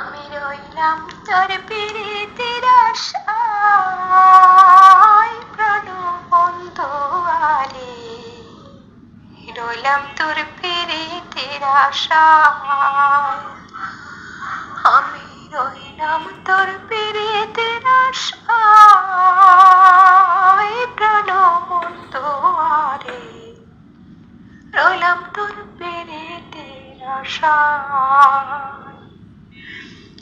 আমি রইলাম তোর পীড়িতের আশায় প্রাণ বন্ধু আরে রইলাম তোর পীড়িতের আশায়। আমি রইলাম তোর পীড়িতের আশায় প্রাণ বন্ধু আরে রইলাম তোর পীড়িতের আশায়।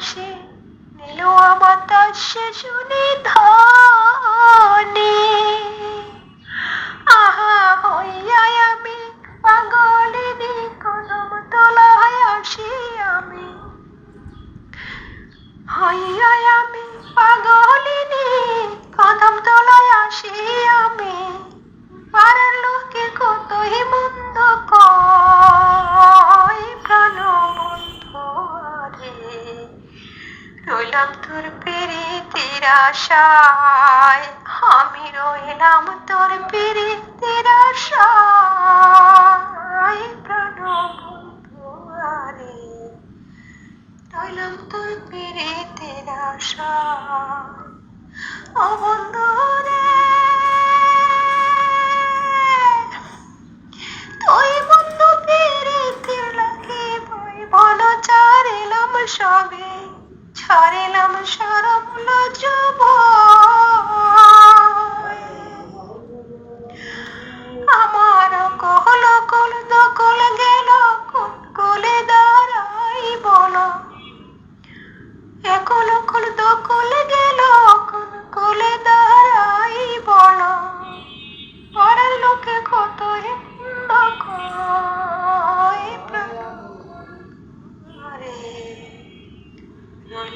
বাসি নীল বাতাসে শুনি ধানে আহা হইয়াই আমি পাগলিনী কদম তলায় আসি আমি। হইয়াই আমি পাগলিনী কদম তলায় আসি আমি। রইলাম তোর প্রীতির আশায়। আমি রইলাম তোর প্রীতির আশায়। প্রাণ বন্ধু রে রইলাম তোর প্রীতির ও বন্ধু রে তুই বন্ধু প্রীতির লাগে বই বল চারিলাম সবে ছাড়িলাম সরব